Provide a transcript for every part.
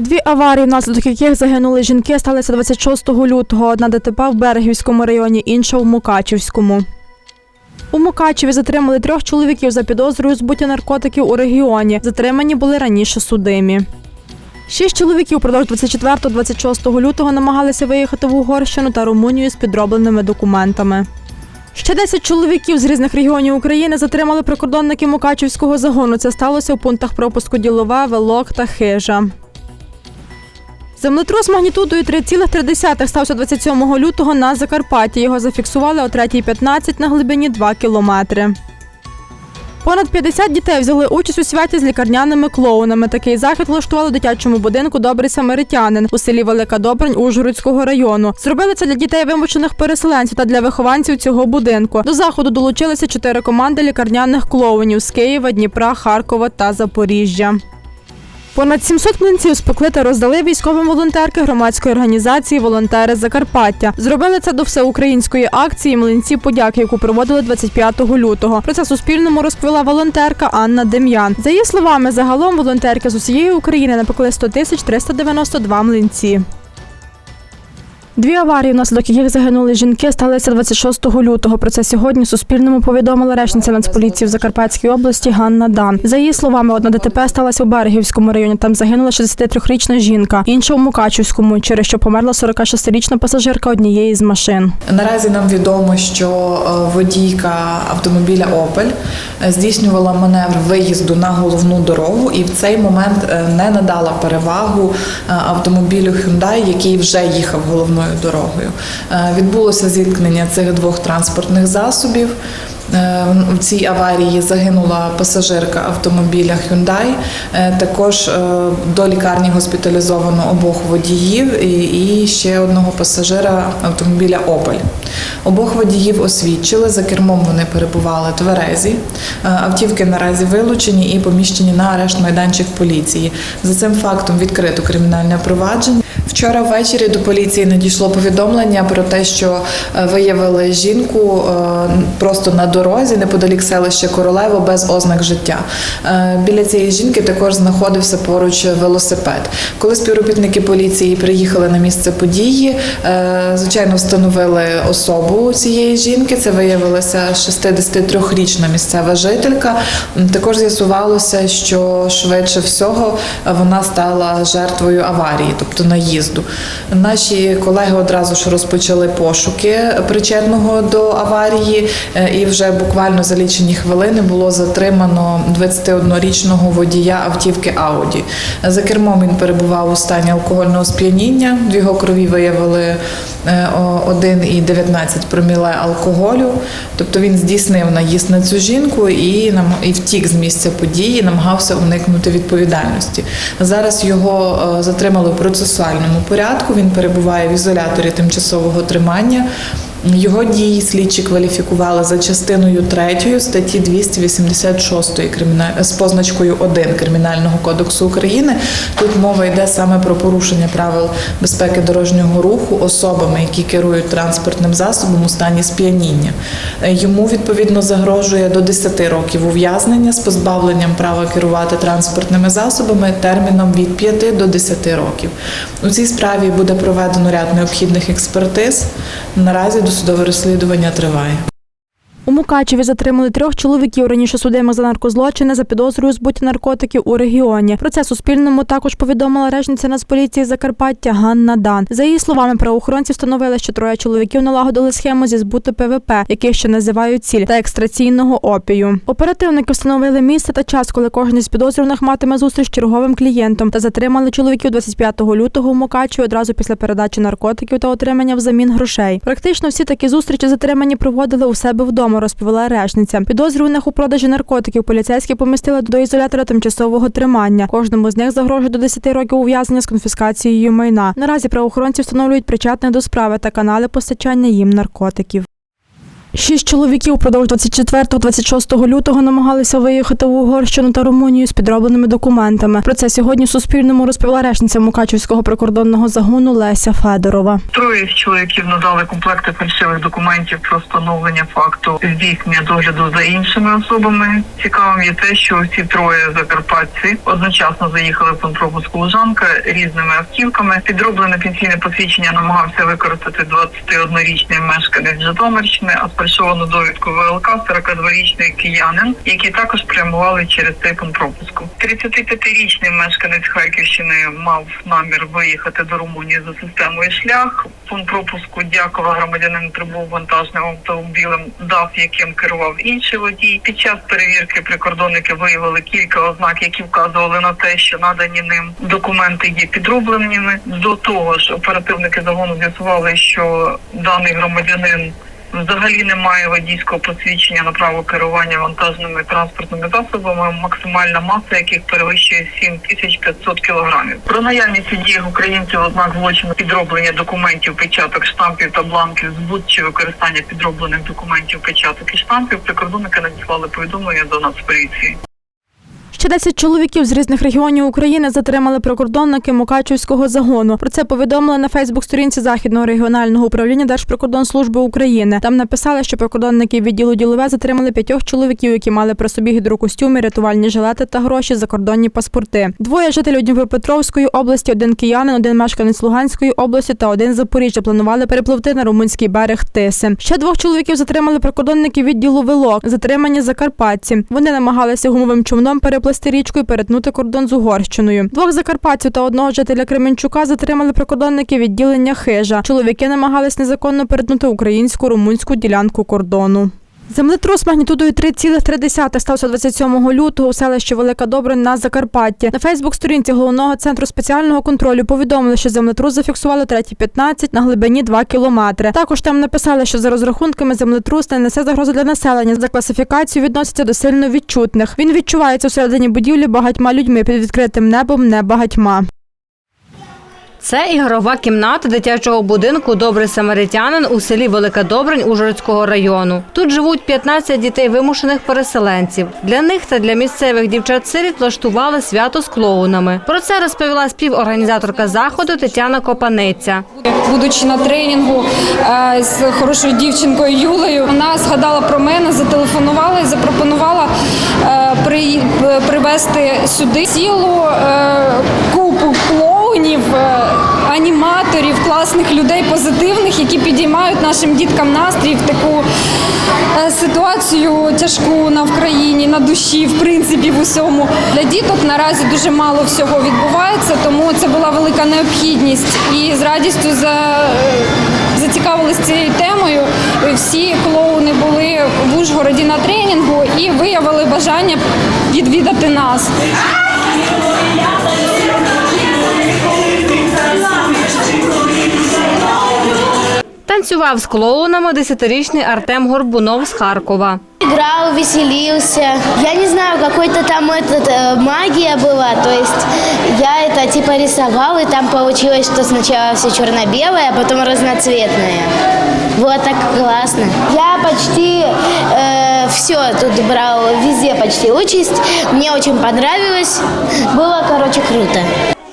Дві аварії, внаслідок яких загинули жінки, сталися 26 лютого. Одна ДТП в Берегівському районі, інша в Мукачівському. У Мукачеві затримали трьох чоловіків за підозрою збуття наркотиків у регіоні. Затримані були раніше судимі. Шість чоловіків впродовж 24-26 лютого намагалися виїхати в Угорщину та Румунію з підробленими документами. Ще 10 чоловіків з різних регіонів України затримали прикордонники Мукачівського загону. Це сталося у пунктах пропуску Ділове, Велок та Хижа. Землетрус магнітудою 3,3 стався 27 лютого на Закарпатті. Його зафіксували о 3.15 на глибині 2 кілометри. Понад 50 дітей взяли участь у святі з лікарняними клоунами. Такий захід влаштували у дитячому будинку Добрий самаритянин у селі Велика Добрань Ужгородського району. Зробили це для дітей вимушених переселенців та для вихованців цього будинку. До заходу долучилися чотири команди лікарняних клоунів з Києва, Дніпра, Харкова та Запоріжжя. Понад 700 млинців спекли та роздали військовим волонтерки громадської організації Волонтери Закарпаття. Зробили це до всеукраїнської акції Млинці подяки, яку проводили 25 лютого. Про це Суспільному розповіла волонтерка Анна Дем'ян. За її словами, загалом волонтерки з усієї України напекли 100 тисяч 392 млинці. Дві аварії, внаслідок яких загинули жінки, сталися 26 лютого. Про це сьогодні Суспільному повідомила речниця Нацполіції в Закарпатській області Ганна Дан. За її словами, одна ДТП сталася у Берегівському районі. Там загинула 63-річна жінка, інша у Мукачівському, через що померла 46-річна пасажирка однієї з машин. Наразі нам відомо, що е, водійка автомобіля Опель здійснювала маневр виїзду на головну дорогу і в цей момент е, не надала перевагу е, автомобілю Hyundai, який вже їхав головною дорогою. Е, Відбулося зіткнення цих двох транспортних засобів. Е, В цій аварії загинула пасажирка автомобіля Hyundai. Е, Також до лікарні госпіталізовано обох водіїв і ще одного пасажира автомобіля Opel. Обох водіїв освідчили. За кермом вони перебували тверезі. Автівки наразі вилучені і поміщені на арешт майданчик поліції. За цим фактом відкрито кримінальне провадження. Вчора ввечері до поліції надійшло повідомлення про те, що е, виявили жінку е, просто на дорозі неподалік селища Королево без ознак життя. Е, Біля цієї жінки також знаходився поруч велосипед. Коли співробітники поліції приїхали на місце події, звичайно, встановили особу цієї жінки. Це виявилася 63-річна місцева жителька. Також з'ясувалося, що швидше всього вона стала жертвою аварії, тобто наїзду. Наші колеги одразу ж розпочали пошуки причетного до аварії, е, і вже буквально за лічені хвилини було затримано 21-річного водія автівки Ауді. За кермом він перебував у стані алкогольного сп'яніння. В його крові виявили е, 1,19 проміле алкоголю. Тобто він здійснив наїзд на цю жінку і і втік з місця події, намагався уникнути відповідальності. Зараз його е, затримали в процесуальному порядку. Він перебуває в ізоляторі тимчасового тримання. Його дії слідчі кваліфікували за частиною 3 статті 286 з позначкою 1 Кримінального кодексу України. Тут мова йде саме про порушення правил безпеки дорожнього руху особами, які керують транспортним засобом у стані сп'яніння. Йому відповідно загрожує до 10 років ув'язнення з позбавленням права керувати транспортними засобами терміном від 5 до 10 років. У цій справі буде проведено ряд необхідних експертиз. Наразі досудове розслідування триває. У Мукачеві затримали трьох чоловіків раніше судимих за наркозлочини за підозрою збуття наркотиків у регіоні. Про це Суспільному також повідомила речниця Нацполіції Закарпаття Ганна Дан. За її словами, правоохоронці встановили, що троє чоловіків налагодили схему зі збуту ПВП, яких ще називають ціль та екстраційного опію. Оперативники встановили місце та час, коли кожен із підозрюваних матиме зустріч з черговим клієнтом та затримали чоловіків 25 лютого у Мукачеві одразу після передачі наркотиків та отримання взамін грошей. Практично всі такі зустрічі затримані проводили у себе вдома, розповіла речниця. Підозрюваних у продажі наркотиків поліцейські помістили до ізолятора тимчасового тримання. Кожному з них загрожує до 10 років ув'язнення з конфіскацією майна. Наразі правоохоронці встановлюють причетних до справи та канали постачання їм наркотиків. Шість чоловіків упродовж 24-26 лютого намагалися виїхати в Угорщину та Румунію з підробленими документами. Про це сьогодні Суспільному розповіла речниця Мукачівського прикордонного загону Леся Федорова. Троє з чоловіків надали комплекти фальшивих документів про встановлення факту здійснення догляду за іншими особами. Цікавим є те, що всі троє закарпатці одночасно заїхали в пункт Лужанка різними автівками. Підроблене пенсійне посвідчення намагався використати 21-річний мешканець Житомирщини, а сфальшовану довідку ВЛК 42-річний киянин, які також прямували через цей пункт пропуску. 35-річний мешканець Харківщини мав намір виїхати до Румунії за системою шлях. Пункт пропуску Дякова громадянин прибув вантажним автомобілем, дав яким керував інший водій. Під час перевірки прикордонники виявили кілька ознак, які вказували на те, що надані ним документи є підробленими. До того ж, оперативники загону з'ясували, що даний громадянин Взагалі немає водійського посвідчення на право керування вантажними транспортними засобами, максимальна маса яких перевищує 7500 кілограмів. Про наявність у діях українців ознак злочину підроблення документів, печаток, штампів та бланків, збут чи використання підроблених документів, печаток і штампів прикордонники надіслали повідомлення до Нацполіції. Ще 10 чоловіків з різних регіонів України затримали прикордонники Мукачівського загону. Про це повідомили на Фейсбук-сторінці Західного регіонального управління Держприкордонслужби України. Там написали, що прикордонники відділу ділове затримали п'ятьох чоловіків, які мали при собі гідрокостюми, рятувальні жилети та гроші, закордонні паспорти. Двоє жителів Дніпропетровської області, один киянин, один мешканець Луганської області та один Запоріжжя планували перепливти на румунський берег Тиси. Ще двох чоловіків затримали прикордонники відділу Велок, затримані закарпатці. Вони намагалися гумовим човном переплисти річку і перетнути кордон з Угорщиною. Двох закарпатців та одного жителя Кременчука затримали прикордонники відділення Хижа. Чоловіки намагались незаконно перетнути українську румунську ділянку кордону. Землетрус магнітудою 3,3 стався 27 лютого у селищі Велика Добрань на Закарпатті. На Фейсбук-сторінці головного центру спеціального контролю повідомили, що землетрус зафіксували 3,15 на глибині 2 кілометри. Також там написали, що за розрахунками землетрус не несе загрози для населення. За класифікацією відноситься до сильно відчутних. Він відчувається всередині будівлі багатьма людьми під відкритим небом, не багатьма. Це ігрова кімната дитячого будинку Добрий самаритянин у селі Велика Добрань Ужгородського району. Тут живуть 15 дітей вимушених переселенців. Для них та для місцевих дівчат-сиріт влаштували свято з клоунами. Про це розповіла співорганізаторка заходу Тетяна Копаниця. Будучи на тренінгу е, з хорошою дівчинкою Юлею, вона згадала про мене, зателефонувала і запропонувала е, привезти сюди цілу е, купу клоунів, е, аніматорів, класних людей, позитивних, які підіймають нашим діткам настрій в таку е, ситуацію тяжку на Вкраїні, на душі, в принципі, в усьому. Для діток наразі дуже мало всього відбувається, тому це була велика необхідність. І з радістю за, е, зацікавилися цією темою. Всі клоуни були в Ужгороді на тренінгу і виявили бажання відвідати нас. Танцював з клоунами десятирічний Артем Горбунов з Харкова. Играл, веселился. Я не знаю, какой-то там этот, э, магия была. То есть я это типа рисовал, и там получилось, что сначала все черно-белое, а потом разноцветное. Было так классно. Я почти все тут брал, везде почти участь. Мне очень понравилось. Было, короче, круто.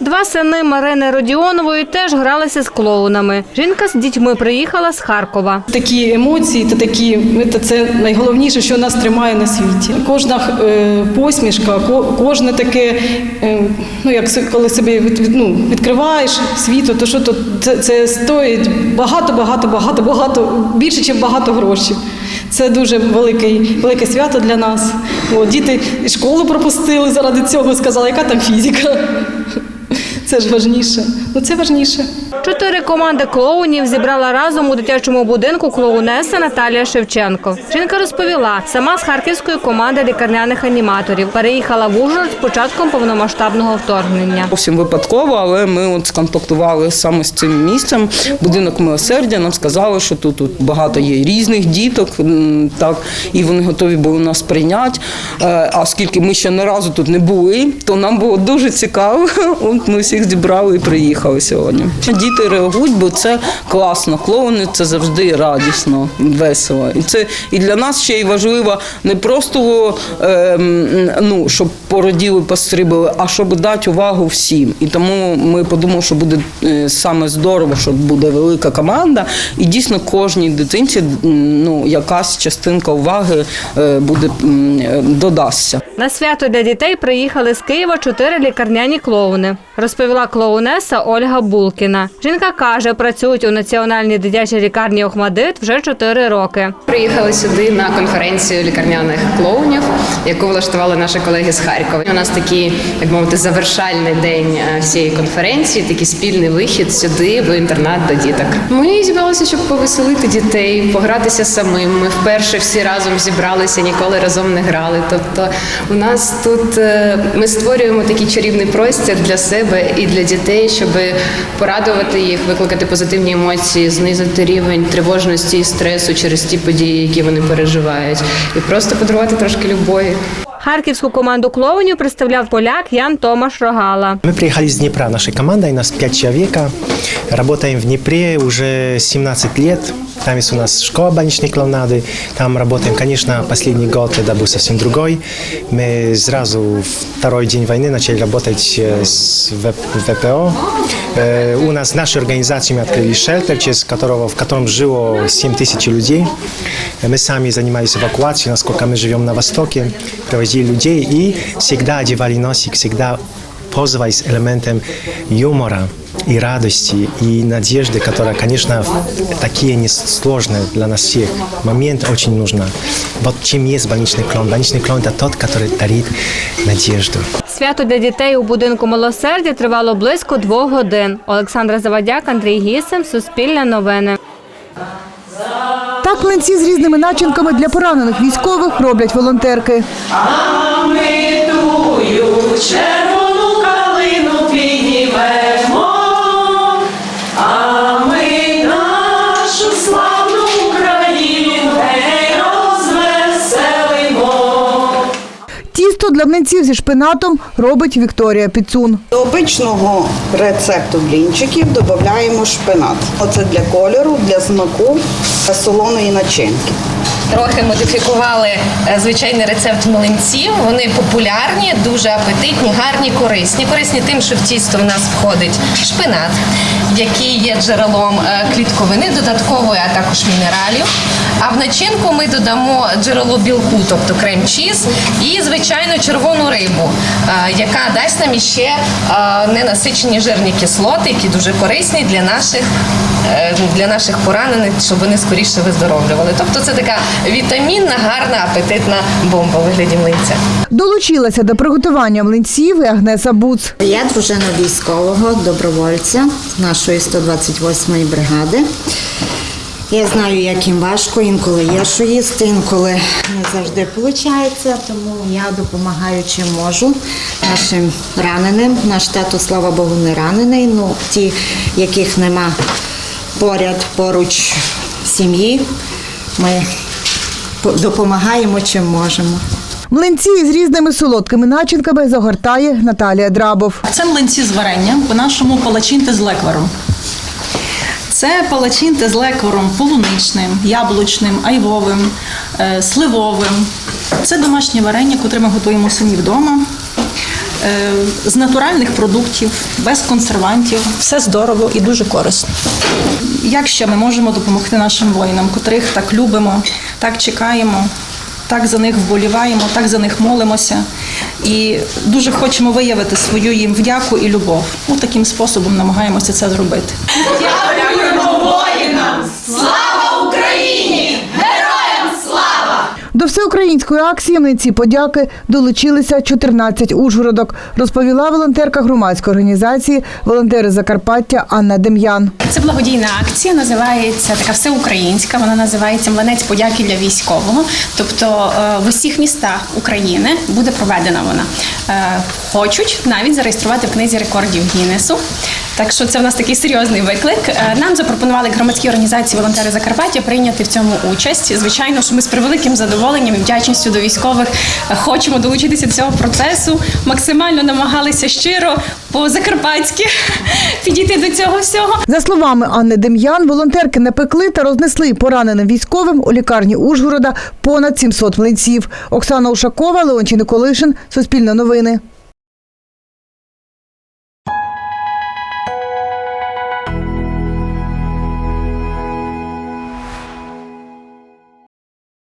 Два сини Марини Родіонової теж гралися з клоунами. Жінка з дітьми приїхала з Харкова. Такі емоції та такі це, найголовніше, що нас тримає на світі. Кожна е, посмішка, кожне таке, е, ну як коли собі ну, відкриваєш світу, то що то це, це стоїть багато, багато, багато, багато більше, ніж багато грошей. Це дуже великий, велике свято для нас. О, діти і школу пропустили заради цього, сказали, яка там фізика. Це ж важніше. Ну це важніше. Чотири команди клоунів зібрала разом у дитячому будинку клоунеса Наталія Шевченко. Жінка розповіла, сама з харківської команди лікарняних аніматорів переїхала в Ужгород з початком повномасштабного вторгнення. Зовсім випадково, але ми от сконтактували саме з цим місцем. Будинок милосердя нам сказали, що тут, тут багато є різних діток, так і вони готові були нас прийняти. Е, А оскільки ми ще не разу тут не були, то нам було дуже цікаво. От ми всіх зібрали і приїхали сьогодні. Діти діти реагують, бо це класно. Клоуни це завжди радісно, весело. І це і для нас ще й важливо не просто ем, ну, щоб породіли, пострибали, а щоб дати увагу всім. І тому ми подумали, що буде е, саме здорово, що буде велика команда, і дійсно кожній дитинці ну, якась частинка уваги е, буде е, додасться. На свято для дітей приїхали з Києва чотири лікарняні клоуни, розповіла клоунеса Ольга Булкіна. Жінка каже, працюють у національній дитячій лікарні Охмадит вже чотири роки. Приїхали сюди на конференцію лікарняних клоунів, яку влаштували наші колеги з Харкова. У нас такий, як мовити, завершальний день е, всієї конференції, такий спільний вихід сюди в інтернат до діток. Ми зібралися, щоб повеселити дітей, погратися самим. Ми вперше всі разом зібралися, ніколи разом не грали. Тобто, у нас тут е, ми створюємо такий чарівний простір для себе і для дітей, щоб порадувати їх, викликати позитивні емоції, знизити рівень тривожності і стресу через ті події, які вони переживають, і просто подарувати трошки любові. Харківську команду клоунів представляв поляк Ян Томаш Рогала. Мы приехали из Днепра, нашей командой, нас 5 человека. Работаем в Днепре уже 17 лет. Там есть у нас школа больничной клоунады. Там работаем, конечно, последний год это был совсем другой. Мы сразу второй день войны начали работать э, с В- ВПО. Э, У нас в нашей организации мы открыли шелтер, через которого, в котором жило 7 тысяч людей. Э, Мы сами занимались эвакуацией, насколько мы живем на Востоке, привозили людей и всегда одевали носик, всегда пользовались элементом юмора и радости, и надежды, которая, конечно, в такие несложные для нас всех момент очень нужна. Вот чем есть больничный клон? Больничный клон – это тот, который дарит надежду. Свято для дітей у будинку милосердя тривало близько двох годин. Олександра Завадяк, Андрій Гісем, Суспільне новини. Так млинці з різними начинками для поранених військових роблять волонтерки. червону Тісто для млинців зі шпинатом робить Вікторія Піцун. До обичного рецепту блінчиків додаємо шпинат. Оце для кольору, для смаку солоної начинки. Трохи модифікували е, звичайний рецепт млинців. Вони популярні, дуже апетитні, гарні, корисні. Корисні тим, що в тісто в нас входить шпинат, який є джерелом е, клітковини додаткової, а також мінералів. А в начинку ми додамо джерело білку, тобто крем-чіз, і звичайно червону рибу, е, яка дасть нам іще ненасичені жирні кислоти, які дуже корисні для наших для наших поранених, щоб вони скоріше виздоровлювали. Тобто це така вітамінна, гарна, апетитна бомба у вигляді млинця. Долучилася до приготування млинців і Агнеса Буц. Я дружина військового добровольця з нашої 128-ї бригади. Я знаю, як їм важко, інколи є що їсти, інколи не завжди виходить, тому я допомагаю чим можу нашим раненим. Наш тато, слава Богу, не ранений. Ну, ті, яких нема поряд поруч сім'ї, ми допомагаємо чим можемо. Млинці з різними солодкими начинками загортає Наталія Драбов. Це млинці з варенням, по-нашому палачинти з лекваром. Це палачинти з лекваром полуничним, яблучним, айвовим, е, сливовим. Це домашнє варення, котре ми готуємо самі вдома. Е, З натуральних продуктів, без консервантів. Все здорово і дуже корисно. Як ще ми можемо допомогти нашим воїнам, котрих так любимо, так чекаємо, так за них вболіваємо, так за них молимося. І дуже хочемо виявити свою їм вдяку і любов. Ну, таким способом намагаємося це зробити. Дякуємо воїнам! Всеукраїнської акції млинці подяки долучилися 14 ужгородок, розповіла волонтерка громадської організації Волонтери Закарпаття Анна Дем'ян. Це благодійна акція, називається така всеукраїнська. Вона називається Млинець подяки для військового. Тобто е, в усіх містах України буде проведена вона. Е, Хочуть навіть зареєструвати в книзі рекордів Гіннесу. Так що це в нас такий серйозний виклик. Е, Нам запропонували громадські організації волонтери Закарпаття прийняти в цьому участь. Звичайно, що ми з превеликим задоволенням і вдячністю до військових е, хочемо долучитися до цього процесу. Максимально намагалися щиро по-закарпатськи підійти до цього всього. За словами Анни Дем'ян, волонтерки напекли та рознесли пораненим військовим у лікарні Ужгорода понад 700 млинців. Оксана Ушакова, Леонтій Николишин, Суспільне новини.